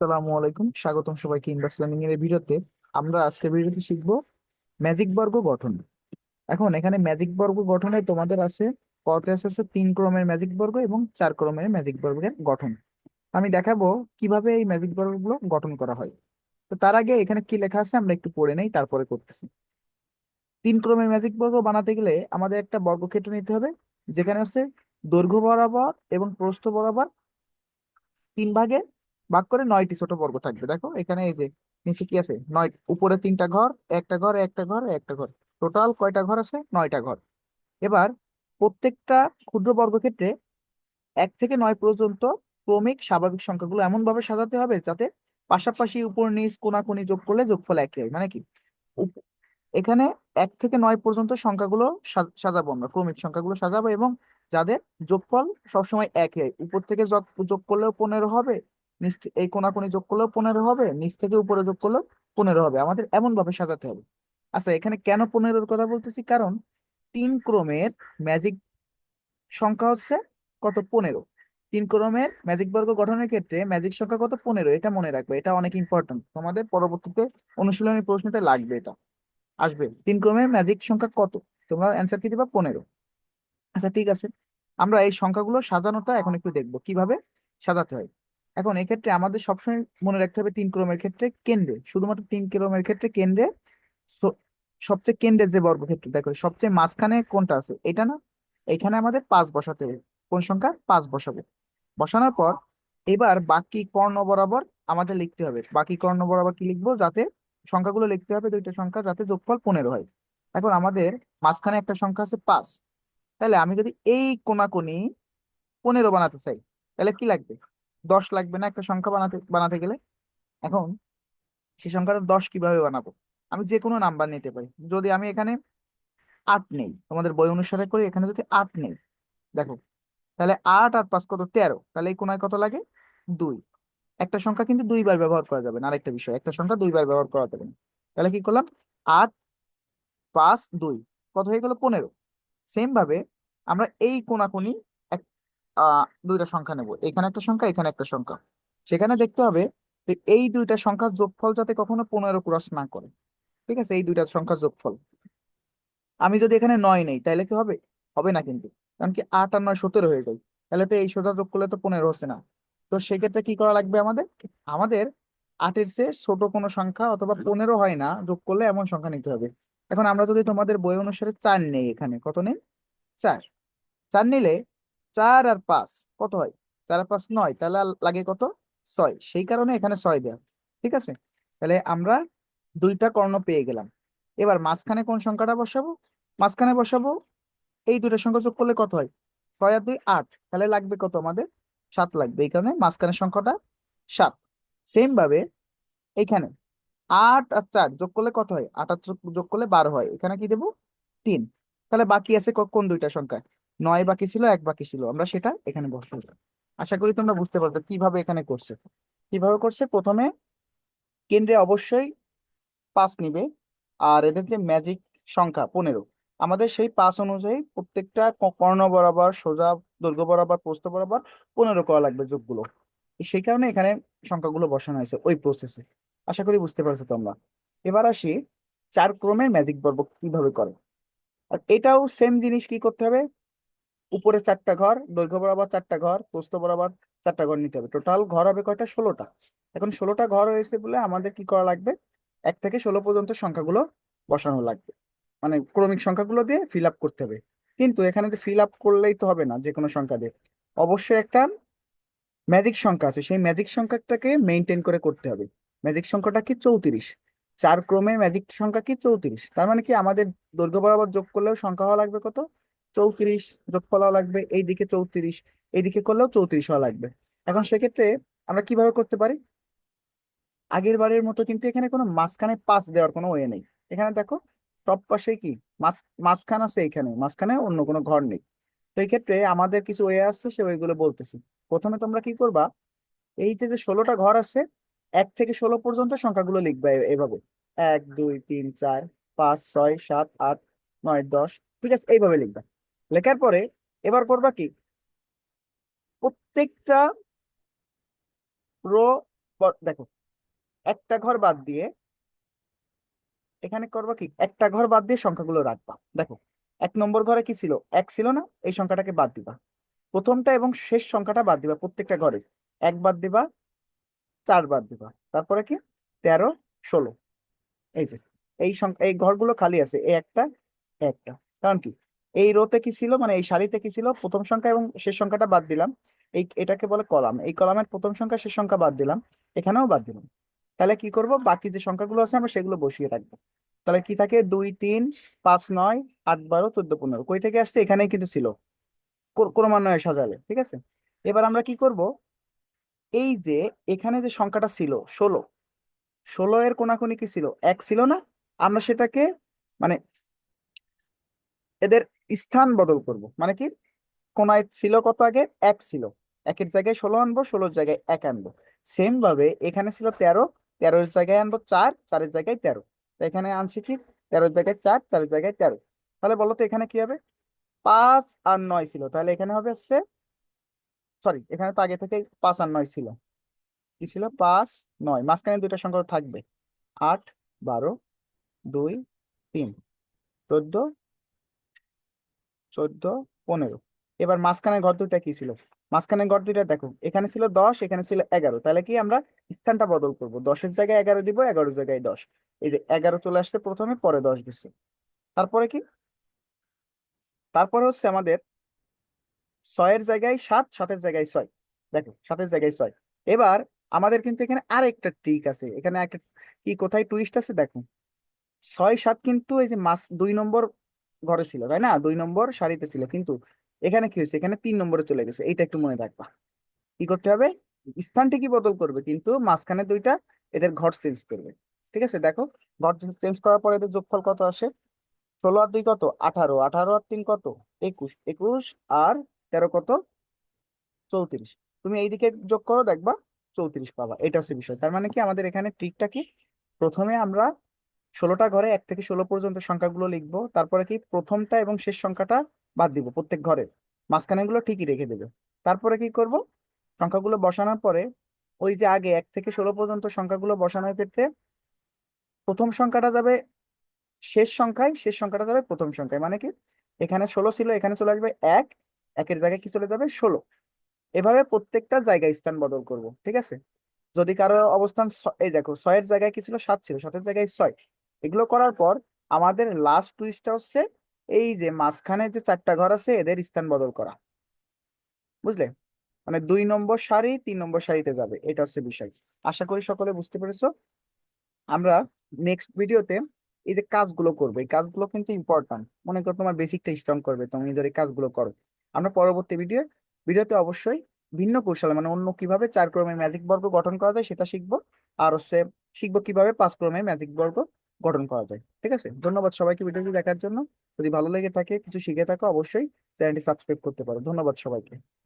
আসসালামু আলাইকুম। স্বাগতম সবাইকে ইনভার্স লার্নিং এর ভিডিওতে। আমরা আজকে ভিডিওতে শিখব ম্যাজিক বর্গ গঠন। এখন এখানে ম্যাজিক বর্গ গঠনে তোমাদের আছে কতে আছে? তিন ক্রমের ম্যাজিক বর্গ এবং চার ক্রমের ম্যাজিক বর্গের গঠন। আমি দেখাবো কীভাবে এই ম্যাজিক বর্গগুলো গঠন করা হয়। তো তার আগে এখানে কি লেখা আছে আমরা একটু পড়ে নেই, তারপরে করতেছি। তিন ক্রমের ম্যাজিক বর্গ বানাতে গেলে আমাদের একটা বর্গক্ষেত্র নিতে হবে, যেখানে হচ্ছে দৈর্ঘ্য বরাবর এবং প্রস্থ বরাবর তিন ভাগে ভাগ করে নয়টি ছোট বর্গ থাকবে। দেখো, এখানে এই যে, নিচে কি আছে? নয়, উপরে তিনটা ঘর, একটা ঘর একটা ঘর একটা ঘর। টোটাল কয়টা ঘর আছে? নয়টা ঘর। এবার প্রত্যেকটা ক্ষুদ্র বর্গক্ষেত্রে এক থেকে নয় পর্যন্ত ক্রমিক স্বাভাবিক সংখ্যাগুলো এমন ভাবে সাজাতে হবে যাতে পাশাপাশি উপর, নিচ কোনাকুনি যোগ করলে যোগফল একই হয়। মানে কি? এখানে এক থেকে নয় পর্যন্ত সংখ্যাগুলো সাজাবো আমরা, ক্রমিক সংখ্যাগুলো সাজাবো এবং যাদের যোগফল সবসময় একই হয়। উপর থেকে যোগ করলেও পনেরো হবে নিচ এই কোনাকুনি যোগ করলেও পনেরো হবে, নিচ থেকে উপরে যোগ করলেও পনেরো হবে। আমাদের এমন ভাবে সাজাতে হবে। আচ্ছা এখানে কেন পনেরোর কথা বলতেছি? কারণ তিন ক্রমের ম্যাজিক সংখ্যা হচ্ছে কত? পনেরো। তিন ক্রমের ম্যাজিক বর্গ গঠনের ক্ষেত্রে ম্যাজিক সংখ্যা কত? পনেরো। এটা মনে রাখবে। এটা অনেক ইম্পর্টেন্ট তোমাদের পরবর্তীতে অনুশীলনী প্রশ্নতে লাগবে এটা। আসবে। তিন ক্রমের ম্যাজিক সংখ্যা কত? তোমরা অ্যান্সার কি দিবা? পনেরো। আচ্ছা ঠিক আছে। আমরা এই সংখ্যাগুলো সাজানোটা এখন একটু দেখব। কীভাবে সাজাতে হয়। এখন এক্ষেত্রে আমাদের সবসময় মনে রাখতে হবে তিন ক্রমের ক্ষেত্রে কেন্দ্রে। শুধুমাত্র তিন ক্রমের ক্ষেত্রে কেন্দ্রে সবচেয়ে কেন্দ্রে যে বর্গক্ষেত্র, দেখো, সবচেয়ে মাঝখানে কোনটা আছে? এটা না? এখানে আমাদের পাঁচ বসাতে হবে। কোন সংখ্যা? পাঁচ বসাবো। বসানোর পর এবার বাকি কর্ণ বরাবর আমাদের লিখতে হবে। বাকি কর্ণ বরাবর কি লিখব? যাতে সংখ্যাগুলো লিখতে হবে, দুইটা সংখ্যা, যাতে যোগফল পনেরো হয়। এখন আমাদের মাঝখানে একটা সংখ্যা আছে পাঁচ। তাহলে আমি যদি এই কোনাকুনি পনেরো বানাতে চাই, তাহলে কি লাগবে? দশ লাগবে না একটা সংখ্যা বানাতে বানাতে গেলে? এখন সেই সংখ্যাটা দশ কীভাবে বানাবো? আমি যে কোনো নাম্বার নিতে পারি। যদি আমি এখানে আট নেই, তোমাদের বই অনুসারে করি, এখানে যদি আট নেই, দেখো, তাহলে আট আর পাঁচ কত? তেরো। তাহলে এই কোনায় কত লাগে? দুই। একটা সংখ্যা কিন্তু দুইবার ব্যবহার করা যাবে না, আরেকটা বিষয়। একটা সংখ্যা দুইবার ব্যবহার করা যাবে না। তাহলে কি করলাম? আট পাঁচ দুই। কত হয়ে গেল? পনেরো। সেম ভাবে আমরা এই কোনাকুনি দুইটা সংখ্যা নেব। এখানে একটা সংখ্যা, এখানে একটা সংখ্যা। সেখানে দেখতে হবে যে এই দুইটা সংখ্যার যোগফল যাতে কখনো পনেরো ক্রস না করে। ঠিক আছে? এই দুইটা সংখ্যার যোগফল। আমি যদি এখানে নয় নেই, তাহলে কি হবে? হবে না কিন্তু। কারণ কি আট আর নয় সতেরো হয়ে যায়। তাহলে তো এই সোজা যোগ করলে তো পনেরো হচ্ছে না। তো সেক্ষেত্রে কি করা লাগবে আমাদের? আমাদের আটের চেয়ে ছোট কোনো সংখ্যা অথবা পনেরো হয় না, যোগ করলে এমন সংখ্যা নিতে হবে। এখন আমরা যদি তোমাদের বই অনুসারে চার নেই এখানে, কত নেই? চার। চার নিলে চার আর পাঁচ, কত হয়? চার আর পাঁচ নয়, তাহলে লাগে কত? ছয়, সেই কারণে এখানে ছয় দেওয়া ঠিক আছে? তাহলে আমরা দুইটা কর্ণ পেয়ে গেলাম। এবার মাঝখানে কোন সংখ্যাটা বসাবো? মাঝখানে বসাবো, এই দুইটা সংখ্যা যোগ করলে কত হয়? ছয় আর দুই, আট, তাহলে লাগবে কত আমাদের? সাত লাগবে, এই কারণে মাঝখানের সংখ্যাটা সাত। সেম ভাবে এইখানে আট আর চার যোগ করলে কত হয়? আট আর যোগ করলে বারো হয়, এখানে কি দেবো? তিন। তাহলে বাকি আছে কোন দুইটা সংখ্যা? নয় বাকি ছিল, এক বাকি ছিল। আমরা সেটা এখানে বসাবো আশা করি তোমরা বুঝতে পারছ কীভাবে এখানে করছে। কীভাবে করছে? প্রথমে কেন্দ্রে অবশ্যই পাঁচ নিবে। আর এদের যে ম্যাজিক সংখ্যা, পনেরো, আমাদের সেই পাঁচ অনুযায়ী প্রত্যেকটা কর্ণ বরাবর, সোজা, দৈর্ঘ্য বরাবর, প্রস্থ বরাবর পনেরো করা লাগবে যোগগুলো। সেই কারণে এখানে সংখ্যাগুলো বসানো হয়েছে ওই প্রসেসে আশা করি বুঝতে পারছ তোমরা। এবার আসি চার ক্রমের ম্যাজিক বর্গ কীভাবে করে। আর এটাও সেম জিনিস কি করতে হবে? উপরে চারটা ঘর, দৈর্ঘ্য বরাবর চারটা ঘর, প্রস্থ বরাবর চারটা ঘর নিতে হবে। টোটাল ঘর হবে কয়টা? ষোলোটা। এখন ষোলোটা ঘর হয়েছে বলে আমাদের কি করা লাগবে? এক থেকে ষোলো পর্যন্ত সংখ্যাগুলো বসানো লাগবে। মানে ক্রমিক সংখ্যাগুলো দিয়ে ফিল আপ করতে হবে। কিন্তু এখানে যে ফিল আপ করলেই তো হবে না যে কোনো সংখ্যা দিয়ে। অবশ্যই একটা ম্যাজিক সংখ্যা আছে। সেই ম্যাজিক সংখ্যাটাকে মেনটেন করে করতে হবে। ম্যাজিক সংখ্যাটা কি? চৌত্রিশ। চার ক্রমে ম্যাজিক সংখ্যা কি? চৌত্রিশ। তার মানে কি আমাদের দৈর্ঘ্য বরাবর যোগ করলেও সংখ্যা হওয়া লাগবে কত? চৌত্রিশ যোগফল লাগবে, এইদিকে চৌত্রিশ, এইদিকে করলেও চৌত্রিশ হওয়া লাগবে। এখন সেক্ষেত্রে আমরা কীভাবে করতে পারি? আগের বারের মতো কিন্তু এখানে কোনো মাঝখানে পাস দেওয়ার কোনো ওয়ে নেই। এখানে দেখো, টপ পাশে কি? মাঝখান আছে এইখানে মাঝখানে অন্য কোনো ঘর নেই। তো এই ক্ষেত্রে আমাদের কিছু ওয়ে আসছে, সে ওইগুলো বলতেছি। প্রথমে তোমরা কি করবা? এই যে ষোলোটা ঘর আছে, এক থেকে ষোলো পর্যন্ত সংখ্যাগুলো লিখবে এভাবে। এক, দুই, তিন, চার, পাঁচ, ছয়, সাত, আট, নয়, দশ, ঠিক আছে, এইভাবে লিখবা। লেখার পরে এবার করবা কি? প্রত্যেকটা রো দেখো, একটা ঘর বাদ দিয়ে এখানে করবা কি? একটা ঘর বাদ দিয়ে সংখ্যাগুলো রাখবা। দেখো, এক নম্বর ঘরে কি ছিল? এক ছিল না, এই সংখ্যাটাকে বাদ দিবা। প্রথমটা এবং শেষ সংখ্যাটা বাদ দিবা প্রত্যেকটা ঘরে। এক বাদ দিবা, চার বাদ দিবা। তারপরে কি? তেরো, ষোলো। এই যে, এই সংখ্যা এই ঘরগুলো খালি আছে এই একটা একটা। কারণ কি? এই রোতে কি ছিল? মানে এই সারিতে কি ছিল? প্রথম সংখ্যা এবং শেষ সংখ্যাটা বাদ দিলাম। এই, এটাকে বলে কলাম। এই কলামের প্রথম সংখ্যা, শেষ সংখ্যা বাদ দিলাম। এখানেও বাদ দিলাম। তাহলে কি করব? বাকি যে সংখ্যাগুলো আছে, আমরা সেগুলো বসিয়ে রাখব। তাহলে কি থাকে? দুই, তিন, পাঁচ, নয়, আট, বারো, চোদ্দ, পনেরো। কই থেকে আসছে? এখানেই কিন্তু ছিল। ক্রমান্বয়ে সাজালে। ঠিক আছে? এবার আমরা কি করব? এই যে এখানে যে সংখ্যাটা ছিল, ষোলো। ষোলো এর কোনাকুনি কি ছিল? এক ছিল না। আমরা সেটাকে মানে এদের স্থান বদল করব। মানে কি? কোনায় ছিল কত আগে? এক ছিল। একের জায়গায় ষোলো আনব, ষোলোর জায়গায় এক আনব। সেম ভাবে এখানে ছিল তেরো, তেরোর জায়গায় আনব চার, চারের জায়গায় তেরো। এখানে আনছি কি? তেরোর জায়গায় চার, চারের জায়গায় তেরো। তাহলে বলো তো এখানে কি হবে? পাঁচ আর নয় ছিল। তাহলে এখানে হবে হচ্ছে, সরি, এখানে তো আগে থেকে পাঁচ আর নয় ছিল। কি ছিল? পাঁচ, নয়। মাঝখানে দুইটা সংখ্যা থাকবে। আট, বারো, দুই, তিন। চোদ্দ চোদ্দ, পনেরো। এবার মাঝখানে ঘর দুইটা কি ছিল? মাঝখানে ঘর দুইটা দেখো, এখানে ছিল দশ, এখানে ছিল এগারো। তাহলে কি আমরা স্থানটা বদল করব? দশের জায়গায় এগারো দিব এগারো জায়গায় দশ। এই যে এগারো চলে আসছে প্রথমে, পরে দশ গেছে। তারপরে কি? তারপরে হচ্ছে আমাদের ছয়ের জায়গায় সাত, সাতের জায়গায় ছয়। দেখো, সাতের জায়গায় ছয়। এবার আমাদের কিন্তু এখানে আর একটা ট্রিক আছে। এখানে একটা কি, কোথায় টুইস্ট আছে? দেখো। ছয়, সাত কিন্তু এই যে মাস দুই নম্বর ঘরে ছিল, তাই না? দুই নম্বর সারিতে ছিল। কিন্তু এখানে কি হয়েছে? এখানে তিন নম্বরে চলে গেছে। এইটা একটু মনে রাখবা। কি করতে হবে? স্থান ঠিকই বদল করবে? কিন্তু মাঝখানে দুইটা এদের ঘর চেঞ্জ করবে। ঠিক আছে? দেখো, ঘর চেঞ্জ করার পরে এদের যোগফল কত আসে? ষোলো আর দুই কত? আঠারো। আঠারো আর তিন কত? একুশ। একুশ আর তেরো কত? চৌত্রিশ। তুমি এইদিকে যোগ করো, দেখবা চৌত্রিশ পাবা। এটা হচ্ছে বিষয়। তার মানে কি আমাদের এখানে ট্রিকটা কি? প্রথমে আমরা ষোলোটা ঘরে এক থেকে ষোলো পর্যন্ত সংখ্যাগুলো লিখব। তারপরে কি প্রথমটা এবং শেষ সংখ্যাটা বাদ দিব প্রত্যেক ঘরে। মাঝখানে গুলো ঠিকই রেখে দেবে। তারপরে কি করব? সংখ্যাগুলো বসানোর পরে ওই যে আগে এক থেকে ষোলো পর্যন্ত সংখ্যাগুলো বসানোর ক্ষেত্রে প্রথম সংখ্যাটা যাবে শেষ সংখ্যায়, শেষ সংখ্যাটা যাবে প্রথম সংখ্যায়। মানে কি? এখানে ষোলো ছিল, এখানে চলে আসবে এক, একের জায়গায় কি চলে যাবে? ষোলো। এভাবে প্রত্যেকটা জায়গায় স্থান বদল করব, ঠিক আছে? যদি কারও অবস্থান এই দেখো, ছয়ের জায়গায় কি ছিল? সাত ছিল, সাতের জায়গায় ছয়। এগুলো করার পর আমাদের লাস্ট টুইস্টটা হচ্ছে এই যে মাঝখানে যে চারটা ঘর আছে, এদের স্থান বদল করা। বুঝলে? মানে দুই নম্বর সারি, তিন নম্বর সারিতে যাবে। এটা হচ্ছে বিষয়। আশা করি সকলে বুঝতে পেরেছ। আমরা নেক্সট ভিডিওতে এই যে কাজগুলো করব। এই কাজগুলো কিন্তু ইম্পর্টেন্ট মনে করো তোমার বেসিকটা স্ট্রং করবে, তুমি যদি কাজগুলো করো। আমরা পরবর্তী ভিডিও ভিডিওতে অবশ্যই ভিন্ন কৌশল মানে অন্য কীভাবে চার ক্রমের ম্যাজিক বর্গ গঠন করা যায় সেটা শিখব। আর হচ্ছে শিখব কীভাবে পাঁচ ক্রমের ম্যাজিক বর্গ গঠন করা যায়। ঠিক আছে? ধন্যবাদ সবাইকে ভিডিওটি দেখার জন্য। যদি ভালো লেগে থাকে, কিছু শিখে থাকো, অবশ্যই চ্যানেলটি সাবস্ক্রাইব করতে পারো। ধন্যবাদ সবাইকে।